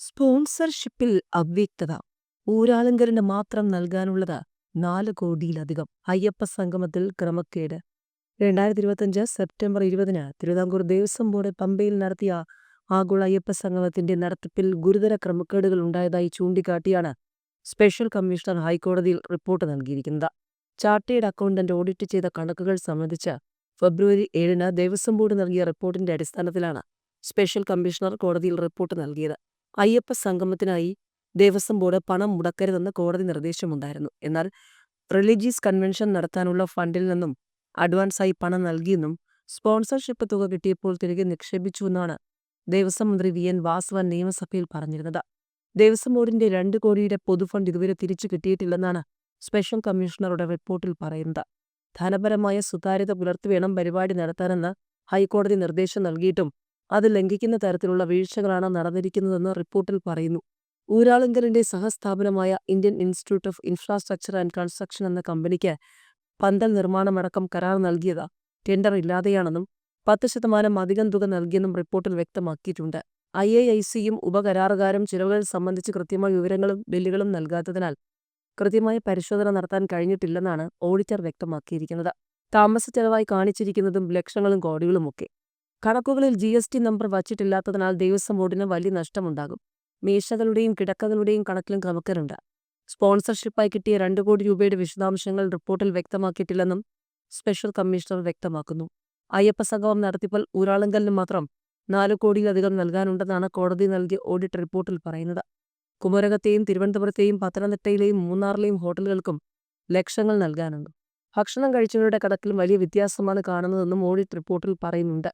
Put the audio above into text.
സ്പോൺസർഷിപ്പിൽ അവ്യക്തത ഊരാളുങ്കരന് മാത്രം നൽകാനുള്ളത് നാല് കോടിയിലധികം അയ്യപ്പ സംഗമത്തിൽ ക്രമക്കേട്. രണ്ടായിരത്തി ഇരുപത്തഞ്ച് സെപ്റ്റംബർ ഇരുപതിന് തിരുവിതാംകൂർ ദേവസ്വം ബോർഡ് പമ്പയിൽ നടത്തിയ ആഗോള അയ്യപ്പ സംഗമത്തിന്റെ നടത്തിപ്പിൽ ഗുരുതര ക്രമക്കേടുകൾ ഉണ്ടായതായി ചൂണ്ടിക്കാട്ടിയാണ് സ്പെഷ്യൽ കമ്മീഷണർ ഹൈക്കോടതിയിൽ റിപ്പോർട്ട് നൽകിയിരിക്കുന്നത്. ചാർട്ടേഡ് അക്കൗണ്ടന്റ് ഓഡിറ്റ് ചെയ്ത കണക്കുകൾ സംബന്ധിച്ച് ഫെബ്രുവരി ഏഴിന് ദേവസ്വം ബോർഡ് നൽകിയ റിപ്പോർട്ടിന്റെ അടിസ്ഥാനത്തിലാണ് സ്പെഷ്യൽ കമ്മീഷണർ കോടതിയിൽ റിപ്പോർട്ട് നൽകിയത്. അയ്യപ്പ സംഗമത്തിനായി ദേവസ്വം ബോർഡ് പണം മുടക്കരുതെന്ന് കോടതി നിർദ്ദേശമുണ്ടായിരുന്നു. എന്നാൽ റിലീജിയസ് കൺവെൻഷൻ നടത്താനുള്ള ഫണ്ടിൽ നിന്നും അഡ്വാൻസായി പണം നൽകിയെന്നും സ്പോൺസർഷിപ്പ് തുക കിട്ടിയപ്പോൾ തിരികെ നിക്ഷേപിച്ചുവെന്നാണ് ദേവസ്വം മന്ത്രി വി. എൻ. വാസവൻ നിയമസഭയിൽ പറഞ്ഞിരുന്നത്. ദേവസ്വം ബോർഡിന്റെ രണ്ട് കോടിയുടെ പൊതുഫണ്ട് ഇതുവരെ തിരിച്ചു കിട്ടിയിട്ടില്ലെന്നാണ് സ്പെഷ്യൽ കമ്മീഷണറുടെ റിപ്പോർട്ടിൽ പറയുന്നത്. ധനപരമായ സുതാര്യത പുലർത്തി വേണം പരിപാടി നടത്താനെന്ന് ഹൈക്കോടതി നിർദ്ദേശം നൽകിയിട്ടും അത് ലംഘിക്കുന്ന തരത്തിലുള്ള വീഴ്ചകളാണ് നടന്നിരിക്കുന്നതെന്ന് റിപ്പോർട്ടിൽ പറയുന്നു. ഊരാളുങ്കലിന്റെ സഹസ്ഥാപനമായ Indian institute of infrastructure and construction എന്ന കമ്പനിക്ക് പന്തൽ നിർമ്മാണമടക്കം കരാർ നൽകിയത് ടെൻഡർ ഇല്ലാതെയാണെന്നും പത്ത് ശതമാനം അധികം തുക നൽകിയെന്നും റിപ്പോർട്ടിൽ വ്യക്തമാക്കിയിട്ടുണ്ട്. ഐ എ ഐ സിയും ഉപകരാറുകാരും ചിലവുകൾ സംബന്ധിച്ച് കൃത്യമായ വിവരങ്ങളും ബില്ലുകളും നൽകാത്തതിനാൽ കൃത്യമായ പരിശോധന നടത്താൻ കഴിഞ്ഞിട്ടില്ലെന്നാണ് ഓഡിറ്റർ വ്യക്തമാക്കിയിരിക്കുന്നത്. താമസ ചെലവായി കാണിച്ചിരിക്കുന്നതും ലക്ഷങ്ങളും കോടികളുമൊക്കെ കണക്കുകളിൽ ജി എസ് ടി നമ്പർ വച്ചിട്ടില്ലാത്തതിനാൽ ദേവസ്വം ബോർഡിന് വലിയ നഷ്ടമുണ്ടാകും. മേശകളുടെയും കിടക്കകളുടെയും കണക്കിലും ക്രമക്കരുണ്ട് സ്പോൺസർഷിപ്പായി കിട്ടിയ രണ്ട് കോടി രൂപയുടെ വിശദാംശങ്ങൾ റിപ്പോർട്ടിൽ വ്യക്തമാക്കിയിട്ടില്ലെന്നും സ്പെഷ്യൽ കമ്മീഷണർ വ്യക്തമാക്കുന്നു. അയ്യപ്പ സംഗമം നടത്തിപ്പോൾ ഊരാളുങ്കലിന് മാത്രം നാല് കോടിയിലധികം നൽകാനുണ്ടെന്നാണ് കോടതി നൽകിയ ഓഡിറ്റ് റിപ്പോർട്ടിൽ പറയുന്നത്. കുമരകത്തെയും തിരുവനന്തപുരത്തെയും പത്തനംതിട്ടയിലെയും മൂന്നാറിലെയും ഹോട്ടലുകൾക്കും ലക്ഷങ്ങൾ നൽകാനുണ്ട്. ഭക്ഷണം കഴിച്ചവരുടെ കണക്കിലും വലിയ വ്യത്യാസമാണ് കാണുന്നതെന്നും ഓഡിറ്റ് റിപ്പോർട്ടിൽ പറയുന്നുണ്ട്.